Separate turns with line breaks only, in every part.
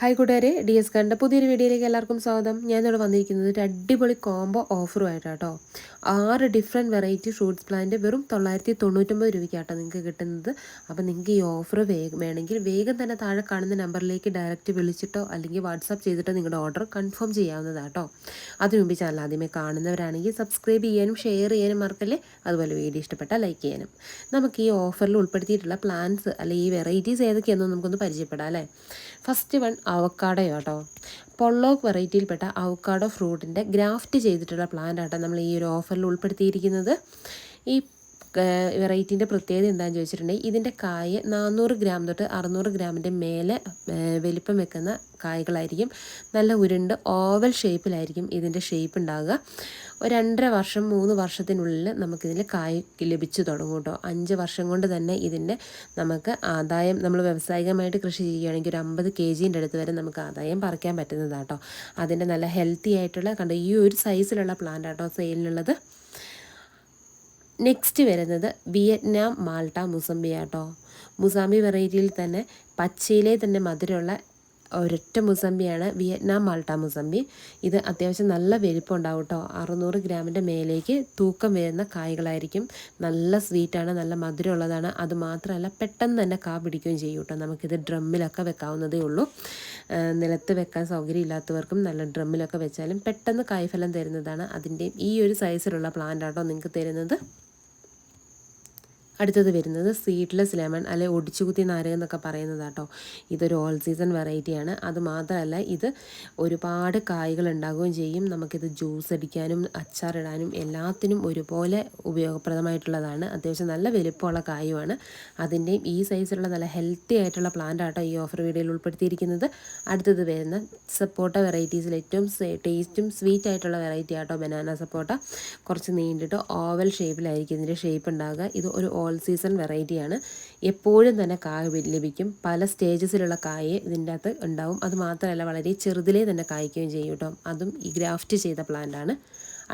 Hi കൂട്ടുകാരെ D S കണ്ട പുതിയൊരു വീഡിയോയിലേക്ക് എല്ലാവർക്കും സ്വാഗതം. ഞാൻ ഇവിടെ വന്നിരിക്കുന്നത് ഒരു അടിപൊളി കോംബോ ഓഫറുമായിട്ടാട്ടോ ആറ് ഡിഫറെന്റ് വെറൈറ്റി ഫ്രൂട്ട്സ് പ്ലാന്റ് വെറും തൊള്ളായിരത്തി തൊണ്ണൂറ്റൊമ്പത് രൂപയ്ക്കാട്ടോ നിങ്ങൾക്ക് കിട്ടുന്നത്. അപ്പോൾ നിങ്ങൾക്ക് ഈ ഓഫർ വേഗം വേണമെങ്കിൽ വേഗം തന്നെ താഴെ കാണുന്ന നമ്പറിലേക്ക് ഡയറക്റ്റ് വിളിച്ചിട്ടോ അല്ലെങ്കിൽ വാട്സാപ്പ് ചെയ്തിട്ടോ നിങ്ങളുടെ ഓർഡർ കൺഫേം ചെയ്യാവുന്നതാട്ടോ. അതിനു മുമ്പ് ചാനൽ ആദ്യമേ കാണുന്നവരാണെങ്കിൽ സബ്സ്ക്രൈബ് ചെയ്യാനും ഷെയർ ചെയ്യാനും മറക്കല്ലേ? അതുപോലെ വീഡിയോ ഇഷ്ടപ്പെട്ടാൽ ലൈക്ക് ചെയ്യാനും. നമുക്ക് ഈ ഓഫറിൽ ഉൾപ്പെടുത്തിയിട്ടുള്ള പ്ലാൻസ് അല്ലെങ്കിൽ ഈ വെറൈറ്റീസ് ഏതൊക്കെയാണെന്ന് നമുക്കൊന്ന് പരിചയപ്പെടാം അല്ലേ? ഫസ്റ്റ് വൺ അവക്കാടയോ കേട്ടോ. പൊള്ളോക്ക് വെറൈറ്റിയിൽപ്പെട്ട അവക്കാഡോ ഫ്രൂട്ടിന്റെ ഗ്രാഫ്റ്റ് ചെയ്തിട്ടുള്ള പ്ലാന്റ് ആട്ടോ നമ്മൾ ഈ ഒരു ഓഫറിൽ ഉൾപ്പെടുത്തിയിരിക്കുന്നത്. ഈ വെറൈറ്റീന്റെ പ്രത്യേകത എന്താണെന്ന് ചോദിച്ചിട്ടുണ്ടെങ്കിൽ ഇതിന്റെ കായ് നാനൂറ് ഗ്രാം തൊട്ട് അറുന്നൂറ് ഗ്രാമിന്റെ മേലെ വലിപ്പം വെക്കുന്ന കായകളായിരിക്കും. നല്ല ഉരുണ്ട് ഓവൽ ഷേപ്പിലായിരിക്കും ഇതിന്റെ ഷേപ്പ് ഉണ്ടാകുക ഒരു രണ്ടര വർഷം മൂന്ന് വർഷത്തിനുള്ളിൽ നമുക്കിതിൽ കായ് ലഭിച്ചു തുടങ്ങും കേട്ടോ. അഞ്ച് വർഷം കൊണ്ട് തന്നെ ഇതിന്റെ നമുക്ക് ആദായം നമ്മൾ വ്യാവസായികമായിട്ട് കൃഷി ചെയ്യുകയാണെങ്കിൽ ഒരു അമ്പത് കെ ജീന്റെ അടുത്ത് വരെ നമുക്ക് ആദായം പറിക്കാൻ പറ്റുന്നതാട്ടോ അതിന്റെ നല്ല ഹെൽത്തി ആയിട്ടുള്ള കണ്ടോ ഈ ഒരു സൈസിലുള്ള പ്ലാന്റ് ആട്ടോ സെയിലിനുള്ളത് നെക്സ്റ്റ് വരുന്നത് വിയറ്റ്നാം മാൾട്ട മുസംബി ആട്ടോ. മുസാമ്പി വെറൈറ്റിയിൽ തന്നെ പച്ചയിലെ തന്നെ മധുരമുള്ള ഒരൊറ്റ മുസമ്പിയാണ് വിയറ്റ്നാം മാൾട്ട മുസമ്പി ഇത് അത്യാവശ്യം നല്ല വലിപ്പം ഉണ്ടാവും കേട്ടോ അറുന്നൂറ് ഗ്രാമിന്റെ മേലേക്ക് തൂക്കം വരുന്ന കായ്കളായിരിക്കും. നല്ല സ്വീറ്റാണ് നല്ല മധുരമുള്ളതാണ്. അത് മാത്രമല്ല പെട്ടെന്ന് തന്നെ കാ പിടിക്കുകയും ചെയ്യും കേട്ടോ നമുക്കിത് ഡ്രമ്മിലൊക്കെ വെക്കാവുന്നതേ ഉള്ളൂ. നിലത്ത് വെക്കാൻ സൗകര്യം ഇല്ലാത്തവർക്കും നല്ല ഡ്രമ്മിലൊക്കെ വെച്ചാലും പെട്ടെന്ന് കായ്ഫലം തരുന്നതാണ് അതിന്റെയും ഈ ഒരു സൈസിലുള്ള പ്ലാന്റ് ആട്ടോ നിങ്ങൾക്ക് തരുന്നത്. അടുത്തത് വരുന്നത് സീഡ്ലെസ് ലെമൺ അല്ലെ ഒടിച്ചുകുത്തി നാരകം എന്നൊക്കെ പറയുന്നത് കേട്ടോ. ഇതൊരു ഓൾ സീസൺ വെറൈറ്റിയാണ് അത് മാത്രമല്ല ഇത് ഒരുപാട് കായ്കൾ ഉണ്ടാകുകയും ചെയ്യും. നമുക്കിത് ജ്യൂസ് അടിക്കാനും അച്ചാറിടാനും എല്ലാത്തിനും ഒരുപോലെ ഉപയോഗപ്രദമായിട്ടുള്ളതാണ്. അത്യാവശ്യം നല്ല വലുപ്പമുള്ള കായുമാണ്. അതിന്റെയും ഈ സൈസിലുള്ള നല്ല ഹെൽത്തി ആയിട്ടുള്ള പ്ലാന്റ് ആട്ടോ ഈ ഓഫർ വീഡിയോയിൽ ഉൾപ്പെടുത്തിയിരിക്കുന്നത്. അടുത്തത് വരുന്ന സപ്പോട്ട വെറൈറ്റീസിൽ ഏറ്റവും ടേസ്റ്റും സ്വീറ്റ് ആയിട്ടുള്ള വെറൈറ്റി ആട്ടോ ബനാന സപ്പോട്ട. കുറച്ച് നീണ്ടിട്ട് ഓവൽ ഷേപ്പിലായിരിക്കും ഇതിന്റെ ഷേപ്പ് ഉണ്ടാകുക ഇത് ഒരു ഓൾ സീസൺ വെറൈറ്റിയാണ് എപ്പോഴും തന്നെ കായ ലഭിക്കും. പല സ്റ്റേജസിലുള്ള കായ ഇതിന്റെ അകത്ത് ഉണ്ടാവും. അത് മാത്രമല്ല വളരെ ചെറുതിലേ തന്നെ കായ്ക്കുകയും ചെയ്യും കേട്ടോ. അതും ഈ ഗ്രാഫ്റ്റ് ചെയ്ത പ്ലാന്റാണ്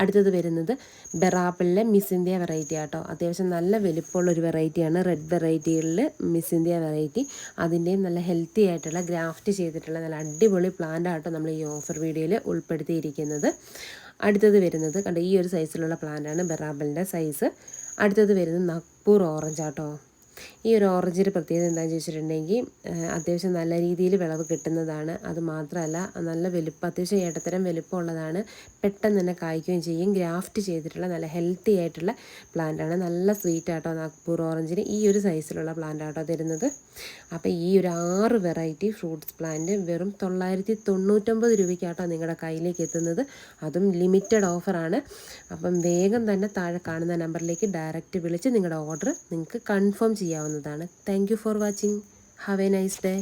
അടുത്തത് വരുന്നത് ബെറാപ്പിളിലെ മിസ് ഇന്ത്യ വെറൈറ്റി ആട്ടോ. അത്യാവശ്യം നല്ല വലിപ്പമുള്ള ഒരു വെറൈറ്റിയാണ് റെഡ് വെറൈറ്റികളിൽ മിസ് ഇന്ത്യ വെറൈറ്റി അതിന്റെയും നല്ല ഹെൽത്തി ആയിട്ടുള്ള ഗ്രാഫ്റ്റ് ചെയ്തിട്ടുള്ള നല്ല അടിപൊളി പ്ലാന്റ് ആട്ടോ നമ്മൾ ഈ ഓഫർ വീഡിയോയിൽ ഉൾപ്പെടുത്തിയിരിക്കുന്നത്. അടുത്തത് വരുന്നത് കണ്ട ഈ ഒരു സൈസിലുള്ള പ്ലാന്റാണ് ബെറാബലിന്റെ സൈസ് അടുത്തത് വരുന്നത് നാഗ്പൂർ ഓറഞ്ച് ആട്ടോ. ഈ ഒരു ഓറഞ്ചിന്റെ പ്രത്യേകത എന്താണെന്ന് ചോദിച്ചിട്ടുണ്ടെങ്കിൽ അത്യാവശ്യം നല്ല രീതിയിൽ വിളവ് കിട്ടുന്നതാണ്. അത് മാത്രമല്ല നല്ല വലുപ്പം അത്യാവശ്യം ഇടത്തരം വലുപ്പമുള്ളതാണ്. പെട്ടെന്ന് തന്നെ കായ്ക്കുകയും ചെയ്യും. ഗ്രാഫ്റ്റ് ചെയ്തിട്ടുള്ള നല്ല ഹെൽത്തി ആയിട്ടുള്ള പ്ലാന്റാണ് നല്ല സ്വീറ്റ് ആട്ടോ നാഗ്പൂർ ഓറഞ്ചിന് ഈ ഒരു സൈസിലുള്ള പ്ലാന്റ് ആട്ടോ തരുന്നത്. അപ്പോൾ ഈ ഒരു ആറ് വെറൈറ്റി ഫ്രൂട്ട്സ് പ്ലാന്റ് വെറും തൊള്ളായിരത്തി തൊണ്ണൂറ്റൊമ്പത് രൂപയ്ക്കാട്ടോ നിങ്ങളുടെ കയ്യിലേക്ക് എത്തുന്നത്. അതും ലിമിറ്റഡ് ഓഫറാണ് അപ്പം വേഗം തന്നെ താഴെ കാണുന്ന നമ്പറിലേക്ക് ഡയറക്റ്റ് വിളിച്ച് നിങ്ങളുടെ ഓർഡർ നിങ്ങൾക്ക് കൺഫേം ചെയ്യാവുന്നതാണ്. Thank for watching have a nice day